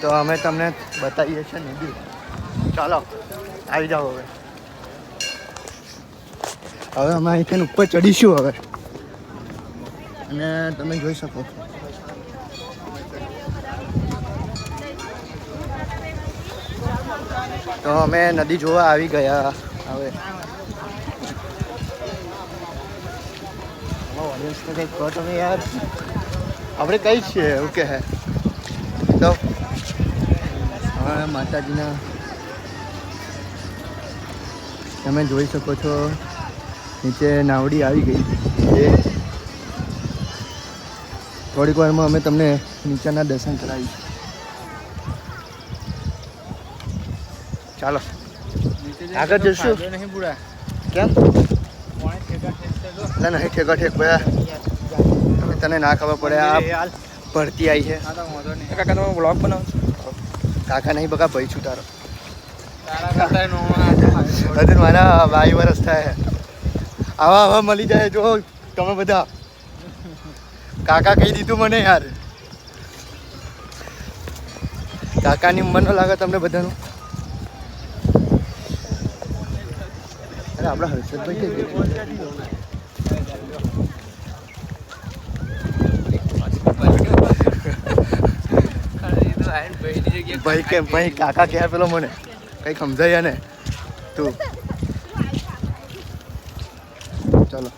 તો અમે તમને બતાવીએ છીએ નદી ચાલો, આવી જાઓ હવે. હવે અમે અહીંથી ઉપર ચડીશું હવે. અને તમે જોઈ શકો છો. તો અમે નદી જોવા આવી ગયા હવે. કહો તમે યાર. આપણે કઈ છીએ? એવું કે તો હવે માતાજીના. તમે જોઈ શકો છો નીચે નાવડી આવી ગઈ એ થોડીક વારમાં અમે તમને નીચેના દર્શન કરાવી ચાલો. આગળ જશું નહીં બુડા. કેમ? ના નહીં ઠેકા ઠેક ભાઈ તમે તને ના ખબર પડે આ ભરતી આવી છે. કાકા તમે બ્લોગ બનાવો કાકા નહીં બકા ભાઈ છું તારો. હજુ મારા બાઈ વરસ થાય. આવા આવા મળી જાય જો તમે બધા. કાકા કહી દીધું મને યાર. કાકાની ઉંમરનો લાગે તમને બધાનું. અરે આપણા હર્ષદભાઈ કે ભાઈ કે ભાઈ કાકા કહે પેલો મને. કઈ સમજાય ને. તું. ચલો.